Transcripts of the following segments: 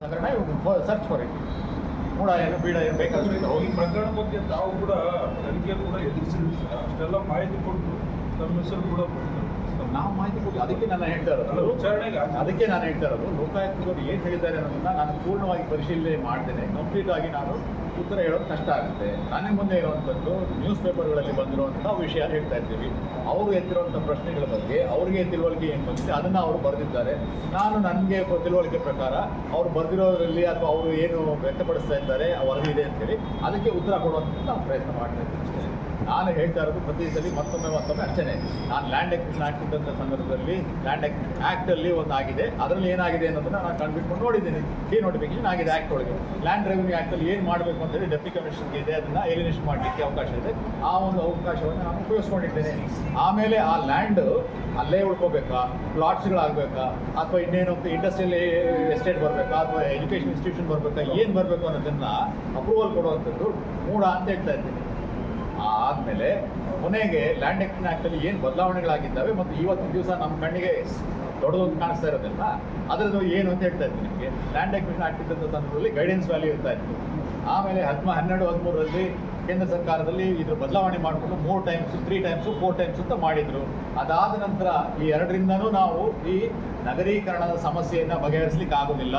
Search for it ಮೂಡ ಏನು ಬೀಡ ಏನು ಬೇಕಾದ್ರೆ ಈ ಪ್ರಕರಣ ಬಗ್ಗೆ ತಾವು ಕೂಡ ತನಿಖೆ ಕೂಡ ಎದುರಿಸಿದ್ರು. ಅಷ್ಟೆಲ್ಲ ಮಾಹಿತಿ ಕೊಟ್ಟು ತಮ್ಮ ಹೆಸರು ಕೂಡ. ನಾವು ಮಾಹಿತಿ ಕೊಟ್ಟು ಅದಕ್ಕೆ ನಾನು ಹೇಳ್ತಾ ಇರೋದು. ಅದಕ್ಕೆ ನಾನು ಹೇಳ್ತಾ ಇರೋದು. ಲೋಕಾಯುಕ್ತದವರು ಏನು ಹೇಳಿದ್ದಾರೆ ಅನ್ನೋದನ್ನ ನಾನು ಪೂರ್ಣವಾಗಿ ಪರಿಶೀಲನೆ ಮಾಡ್ತೇನೆ. ಕಂಪ್ಲೀಟ್ ಆಗಿ ನಾನು ಉತ್ತರ ಹೇಳೋದು ಕಷ್ಟ ಆಗುತ್ತೆ. ನಾನೇ ಮುಂದೆ ಇರುವಂಥದ್ದು ನ್ಯೂಸ್ ಪೇಪರ್ಗಳಲ್ಲಿ ಬಂದಿರುವಂಥ ವಿಷಯ ಹೇಳ್ತಾ ಇದ್ದೀವಿ. ಅವರು ಎತ್ತಿರುವಂಥ ಪ್ರಶ್ನೆಗಳ ಬಗ್ಗೆ ಅವರಿಗೆ ತಿಳುವಳಿಕೆ ಏನು ಬಂದಿದೆ ಅದನ್ನು ಅವರು ಬರೆದಿದ್ದಾರೆ. ನಾನು ನನಗೆ ತಿಳುವಳಿಕೆ ಪ್ರಕಾರ ಅವರು ಬರೆದಿರೋದ್ರಲ್ಲಿ ಅಥವಾ ಅವರು ಏನು ವ್ಯಕ್ತಪಡಿಸ್ತಾ ಇದ್ದಾರೆ ಆ ವರದಿ ಇದೆ ಅಂತೇಳಿ ಅದಕ್ಕೆ ಉತ್ತರ ಕೊಡುವಂಥದ್ದು ನಾವು ಪ್ರಯತ್ನ ಮಾಡ್ತಾ ಇದ್ದೀವಿ. ನಾನು ಹೇಳ್ತಾ ಇರೋದು ಪ್ರತಿ ಸಲ ಮತ್ತೊಮ್ಮೆ ಮತ್ತೊಮ್ಮೆ ಅರ್ಚನೆ ನಾನು ಲ್ಯಾಂಡ್ ಎಕ್ವಿಷನ್ ಆಕ್ಟ್ ಇದ್ದಂಥ ಸಂದರ್ಭದಲ್ಲಿ ಲ್ಯಾಂಡ್ ಆ್ಯಕ್ಟಲ್ಲಿ ಒಂದು ಆಗಿದೆ. ಅದರಲ್ಲಿ ಏನಾಗಿದೆ ಅನ್ನೋದನ್ನ ನಾನು ಕಂಡುಬಿಟ್ಕೊಂಡು ನೋಡಿದ್ದೀನಿ. ಡಿ ನೋಟಿಫಿಕೇಶನ್ ಆಗಿದೆ ಆ್ಯಕ್ಟ್ ಒಳಗೆ. ಲ್ಯಾಂಡ್ ರೆವಿನ್ಯೂ ಆ್ಯಕ್ಟಲ್ಲಿ ಏನು ಮಾಡಬೇಕು ಅಂತೇಳಿ ಡೆಪ್ಟಿ ಕಮಿಷನ್ಗೆ ಇದೆ. ಅದನ್ನು ಎಲಿನೇಷನ್ ಮಾಡಲಿಕ್ಕೆ ಅವಕಾಶ ಇದೆ. ಆ ಒಂದು ಅವಕಾಶವನ್ನು ನಾನು ಉಪಯೋಗಿಸ್ಕೊಂಡಿದ್ದೇನೆ. ಆಮೇಲೆ ಆ ಲ್ಯಾಂಡ್ ಅಲ್ಲೇ ಉಳ್ಕೋಬೇಕಾ? ಪ್ಲಾಟ್ಸ್ಗಳಾಗಬೇಕಾ ಅಥವಾ ಇನ್ನೇನು ಇಂಡಸ್ಟ್ರಿಯಲ್ ಎಸ್ಟೇಟ್ ಬರಬೇಕಾ? ಅಥವಾ ಎಜುಕೇಷನ್ ಇನ್ಸ್ಟಿಟ್ಯೂಷನ್ ಬರಬೇಕಾ? ಏನು ಬರಬೇಕು ಅನ್ನೋದನ್ನು ಅಪ್ರೂವಲ್ ಕೊಡುವಂಥದ್ದು ಮೂಡ ಅಂತ ಹೇಳ್ತಾ ಇದ್ದೀನಿ. ಆದಮೇಲೆ ಕೊನೆಗೆ ಲ್ಯಾಂಡ್ ಎಕ್ವಿಷನ್ ಆ್ಯಕ್ಟಲ್ಲಿ ಏನು ಬದಲಾವಣೆಗಳಾಗಿದ್ದಾವೆ ಮತ್ತು ಇವತ್ತಿನ ದಿವಸ ನಮ್ಮ ಕಣ್ಣಿಗೆ ದೊಡ್ಡದೊಂದು ಕಾಣಿಸ್ತಾ ಇರೋದಿಲ್ಲ ಅದರದ್ದು ಏನು ಅಂತ ಹೇಳ್ತಾ ಇದ್ದೀನಿ ನಿಮಗೆ. ಲ್ಯಾಂಡ್ ಎಕ್ವಿಷನ್ ಆ್ಯಕ್ಟ್ ಇದ್ದಂಥ ಸಂದರ್ಭದಲ್ಲಿ ಗೈಡೆನ್ಸ್ ವ್ಯಾಲ್ಯೂ ಇರ್ತಾ ಇತ್ತು. ಆಮೇಲೆ ಹದಿಮ ಹನ್ನೆರಡು, ಹದಿಮೂರರಲ್ಲಿ ಕೇಂದ್ರ ಸರ್ಕಾರದಲ್ಲಿ ಇದ್ರ ಬದಲಾವಣೆ ಮಾಡಿಕೊಂಡು ಮೂರು times three times four times ಅಂತ ಮಾಡಿದರು. ಅದಾದ ನಂತರ ಈ ಎರಡರಿಂದನೂ ನಾವು ಈ ನಗರೀಕರಣದ ಸಮಸ್ಯೆಯನ್ನು ಬಗೆಹರಿಸಲಿಕ್ಕೆ ಆಗೋದಿಲ್ಲ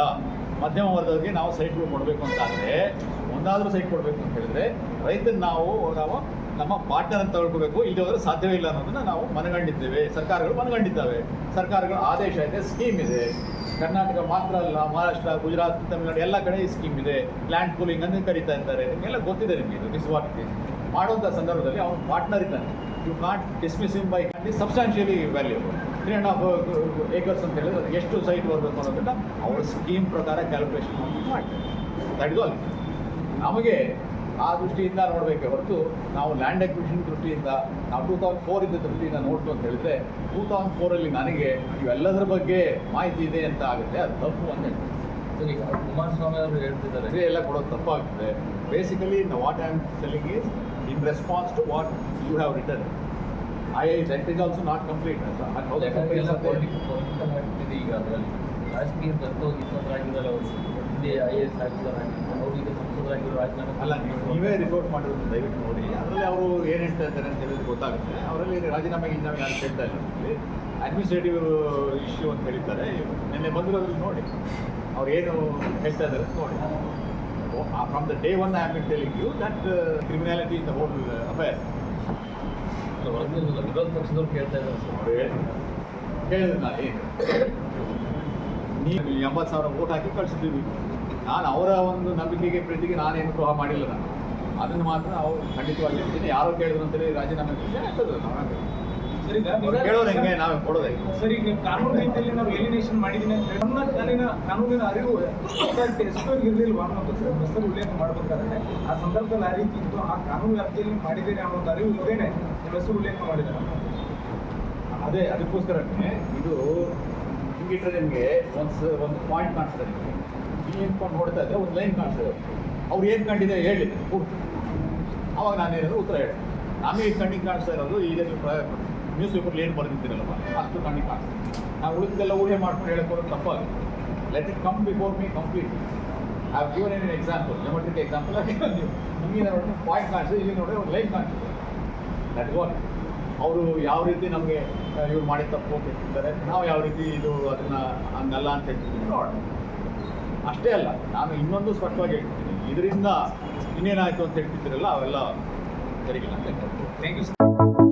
ಮಧ್ಯಮ ವರ್ಗದವರಿಗೆ ನಾವು ಸೈಟ್ಗಳು ಕೊಡಬೇಕು ಅಂತಾದರೆ ಒಂದಾದರೂ ಸೈಟ್ ಕೊಡಬೇಕು ಅಂತ ಹೇಳಿದ್ರೆ, ರೈತನ ನಾವು ನಾವು ನಮ್ಮ ಪಾರ್ಟ್ನರ್ ಅಂತ ತಗೊಳ್ಕೋಬೇಕು ಇಲ್ಲದವರು ಸಾಧ್ಯವೇ ಇಲ್ಲ ಅನ್ನೋದನ್ನ ನಾವು ಮನಗಂಡಿದ್ದೇವೆ. ಸರ್ಕಾರಗಳು ಮನಗಂಡಿದ್ದಾವೆ. ಸರ್ಕಾರಗಳ ಆದೇಶ ಇದೆ ಸ್ಕೀಮ್ ಇದೆ. ಕರ್ನಾಟಕ ಮಾತ್ರ ಅಲ್ಲ, ಮಹಾರಾಷ್ಟ್ರ, ಗುಜರಾತ್, ತಮಿಳುನಾಡು ಎಲ್ಲ ಕಡೆ ಈ ಸ್ಕೀಮ್ ಇದೆ. ಲ್ಯಾಂಡ್ ಪೂಲಿಂಗ್ ಅಂತ ಕರೀತಾ ಇದ್ದಾರೆ. ನಿಮಗೆಲ್ಲ ಗೊತ್ತಿದೆ ನಿಮಗೆ ಇದು ದಿಸ್ ವಾಟ್ ಮಾಡುವಂಥ ಸಂದರ್ಭದಲ್ಲಿ ಅವನು ಪಾರ್ಟ್ನರ್ ಇದ್ದಾನೆ you not dismiss him by Kandi substantially value three and half acres ಅಂತ ಹೇಳಿದ್ರೆ ಎಷ್ಟು ಸೈಟ್ ಬರಬೇಕು ಅನ್ನೋದನ್ನ ಅವ್ರ ಸ್ಕೀಮ್ ಪ್ರಕಾರ ಕ್ಯಾಲ್ಕುಲೇಷನ್ ಮಾಡಿ ಮಾಡ್ತಾರೆ. ದಟ್ ಇಸ್ ಆಲ್ ನಮಗೆ ಆ ದೃಷ್ಟಿಯಿಂದ ನೋಡಬೇಕೆ ಹೊರತು ನಾವು ಲ್ಯಾಂಡ್ ಎಕ್ವಿಷನ್ ದೃಷ್ಟಿಯಿಂದ ನಾವು ಟೂ ತೌಸಂಡ್ ಫೋರ್ ಇದ್ದ ದೃಷ್ಟಿಯಿಂದ ನೋಡ್ತು ಅಂತ ಹೇಳಿದ್ರೆ ಟೂ ತೌಸಂಡ್ ಫೋರಲ್ಲಿ ನನಗೆ ಇವೆಲ್ಲದರ ಬಗ್ಗೆ ಮಾಹಿತಿ ಇದೆ ಅಂತ ಆಗುತ್ತೆ. ಅದು ತಪ್ಪು ಅಂತ ಹೇಳ್ತೀನಿ. ಸರ್, ಕುಮಾರಸ್ವಾಮಿ ಅವರು ಹೇಳ್ತಿದ್ದಾರೆ. ಎಲ್ಲ ಕೊಡೋದು ತಪ್ಪಾಗ್ತದೆ. Basically what I am selling is in response to what you have return I that is also not complete ಆಗ್ತಿದೆ ಈಗ ಅದರಲ್ಲಿ. ರಾಜಕೀಯ ಬಂದೋಗಿ ಆಗಿರಲ್ಲ ಅವರು. ಹಿಂದೆ ಐ ಎ ಎಸ್ ಆಫೀಸರ್ ಅವರು ಈಗ ಸಂಸದರಾಗಿರೋ ರಾಜೀನಾಮೆ ಅಲ್ಲ ನೀವು ನೀವೇ ರಿಪೋರ್ಟ್ ಮಾಡಿರೋದು ದಯವಿಟ್ಟು ನೋಡಿ. ಅದರಲ್ಲಿ ಅವರು ಏನು ಹೇಳ್ತಾ ಇದ್ದಾರೆ ಅಂತ ಹೇಳಿದ್ರೆ ಗೊತ್ತಾಗುತ್ತೆ. ಅವರಲ್ಲಿ ರಾಜೀನಾಮೆ ಗಿಜೀನಾಮೆ ಯಾರು ಕೇಳ್ತಾ ಇಲ್ಲ ಅಡ್ಮಿನಿಸ್ಟ್ರೇಟಿವ್ ಇಶ್ಯೂ ಅಂತ ಹೇಳ್ತಾರೆ ನಿನ್ನೆ ಬಂದಿರೋದ್ರಲ್ಲಿ ನೋಡಿ. ಅವ್ರು ಏನು ಹೇಳ್ತಾ ಇದ್ದಾರೆ ಅಂತ ನೋಡಿ. From the day one I am telling you that criminality in the whole affair ಅವರು ವಿರೋಧ ಪಕ್ಷದವ್ರು ಕೇಳ್ತಾ ಇದ್ದಾರೆ. ಸರ್ ಅವ್ರು ಹೇಳಿ ಹೇಳಿದ್ರು ನಾನು ಏನು? ಎಂಬತ್ತು ಸಾವಿರ ಓಟ್ ಹಾಕಿ ಕಳಿಸಿದ್ದೀವಿ. ನಾನು ಅವರ ಒಂದು ನಂಬಿಕೆಗೆ ಪ್ರೀತಿಗೆ ನಾನೇನು ಪ್ರವಾಹ ಮಾಡಿಲ್ಲ ನಾನು. ಅದನ್ನು ಮಾತ್ರ ಅವರು ಖಂಡಿತವಾಗಿ ಹೇಳ್ತೀನಿ. ಯಾರೋ ಕೇಳಿದ್ರು ಅಂತೇಳಿ ರಾಜೀನಾಮೆ ಸರ್, ಕೇಳೋರು ಹೆಂಗೆ? ನಾವೇ ಕೊಡೋದು ಈಗ ನೀವು ಕಾನೂನು ರೀತಿಯಲ್ಲಿ ನಾವು ಎಲಿಮಿನೇಷನ್ ಮಾಡಿದ್ದೀನಿ ಅಂತ ಹೇಳಿ. ನಮ್ಮ ಕಾನೂನಿನ ಕಾನೂನಿನ ಅರಿವು ಎಷ್ಟೋ ಇರಲಿಲ್ವಾ ಅನ್ನೋದು ಸರ್. ಬಸ್ಸಲ್ಲಿ ಉಲ್ಲೇಖ ಮಾಡಬೇಕಾದ್ರೆ ಆ ಸಂದರ್ಭದಲ್ಲಿ ಆ ರೀತಿ ಇತ್ತು. ಆ ಕಾನೂನು ವ್ಯಾಪ್ತಿಯಲ್ಲಿ ಮಾಡಿದ್ದೇನೆ ಒಂದು ಅರಿವು ಇದ್ದೇನೆ. ಹೆಸರು ಉಲ್ಲೇಖ ಮಾಡಿದ್ದಾರೆ. ಅದೇ ಅದಕ್ಕೋಸ್ಕರ ಇದು ಹಿಂಗಿಟ್ರೆ ನಿಮಗೆ ಒಂದು ಒಂದು ಪಾಯಿಂಟ್ ಕಾಣಿಸ್ತದೆ ನಿಮಗೆ. ಇಲ್ಲಿ ನಿಂತ್ಕೊಂಡು ನೋಡ್ತಾ ಇದ್ದರೆ ಒಂದು ಲೈನ್ ಕಾಣಿಸ್ತದೆ ಅವ್ರು ಏನು ಕಂಡಿದೆ ಹೇಳಿ. ಅವಾಗ ನಾನು ನಾನೇನಾದ್ರು ಉತ್ತರ ಹೇಳಿ. ನಮಗೆ ಕಣ್ಣಿಗೆ ಕಾಣಿಸ್ತಾ ಇರೋದು, ಈಗ ನ್ಯೂಸ್ ಪೇಪರ್ಲಿ ಏನು ಬರೆದಿದ್ದೀರಲ್ಲಪ್ಪ ಅಷ್ಟು ಕಣ್ಣಿಗೆ ಕಾಣಿಸ್ತದೆ ನಾವು ಉಳಿದೆಲ್ಲ ಊಹೆ ಮಾಡ್ಕೊಂಡು ಹೇಳಕ್ಕೆ ತಪ್ಪಾಗುತ್ತೆ. Let it come before me complete have given ಏನೇನು ಎಕ್ಸಾಂಪಲ್ ಲೆಮಟ್ರಿಕ್ ಎಕ್ಸಾಂಪಲ್ ನಿಮಗೆ ನೋಡಿದ್ರೆ ಪಾಯಿಂಟ್ ಕಾಣಿಸ್ತದೆ ಇಲ್ಲಿ ನೋಡಿದ್ರೆ ಒಂದು ಲೈನ್ ಕಾಣಿಸ್ತದೆ ದಟ್ ವಾಟ್ ಅವರು ಯಾವ ರೀತಿ ನಮಗೆ ಇವ್ರು ಮಾಡಿ ತಪ್ಪು ಅಂತ ಹೇಳ್ತಿದ್ದಾರೆ. ನಾವು ಯಾವ ರೀತಿ ಇದು ಅದನ್ನ ಹಂಗಲ್ಲ ಅಂತ ಹೇಳ್ತಿದ್ದೀವಿ. ನೋಡೋಣ. ಅಷ್ಟೇ ಅಲ್ಲ, ನಾನು ಇನ್ನೊಂದು ಸ್ಪಷ್ಟವಾಗಿ ಹೇಳ್ತಿದ್ದೀನಿ ಇದರಿಂದ ಇನ್ನೇನಾಯಿತು ಅಂತ ಹೇಳ್ತಿದ್ದೀರಲ್ಲ, ಅವೆಲ್ಲ ಸರಿಗಿಲ್ಲ ಅಂತ ಹೇಳ್ತೀನಿ. Thank you sir